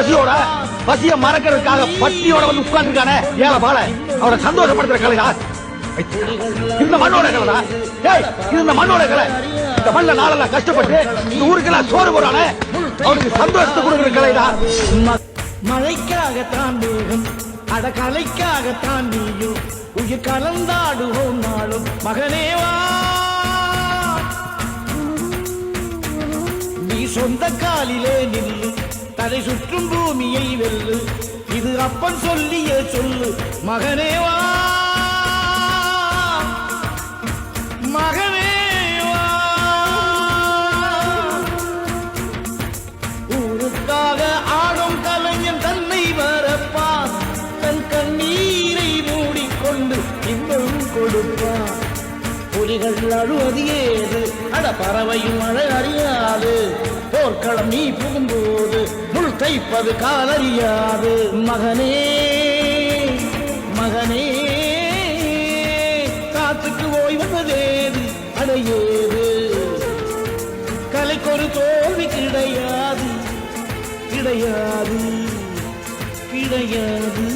பசியோட பசிய மறக்கிறதுக்காக பட்டியோட வந்து உட்கார்ந்துருக்கானே ஏழை பால? அவரை சந்தோஷப்படுத்துற கலைடா இந்த மண்ணோட கலடா ஏய் இது இந்த மண்ணோட கலை. இந்த மண்ணில் நாளெல்லாம் கஷ்டப்பட்டு இந்த ஊருக்கெல்லாம் சோறு போறானே அவனுக்கு சந்தோஷத்தை கொடுக்குற கலைடா மழைக்காகத்தான் மேகம் அட கலைக்காகத்தான் நீயும் உயிர் கலந்தாடுவோம் நாளும். மகனேவா நீ சொந்த காலிலே நில்லு அதை சுற்றும் பூமியை வெல்லு. இது அப்பன் சொல்லிய சொல்லு மகனேவா மகனேவா ஊருக்காக ஆடும் கலைஞன் தன்னை வரப்பான். தன் கண்ணீரை மூடிக்கொண்டு இன்பம் கொடுப்பான். புலிகள் அழுவது ஏது? அட பறவையும் அழ அறியாது. போர்க்களம் நீ புகும்போது முள் காலறியாது. மகனே மகனே காத்துக்கு ஓய்வதேது அடையேது கலைக்கொரு தோல்வி கிடையாது. கிடையாது. கிடையாது.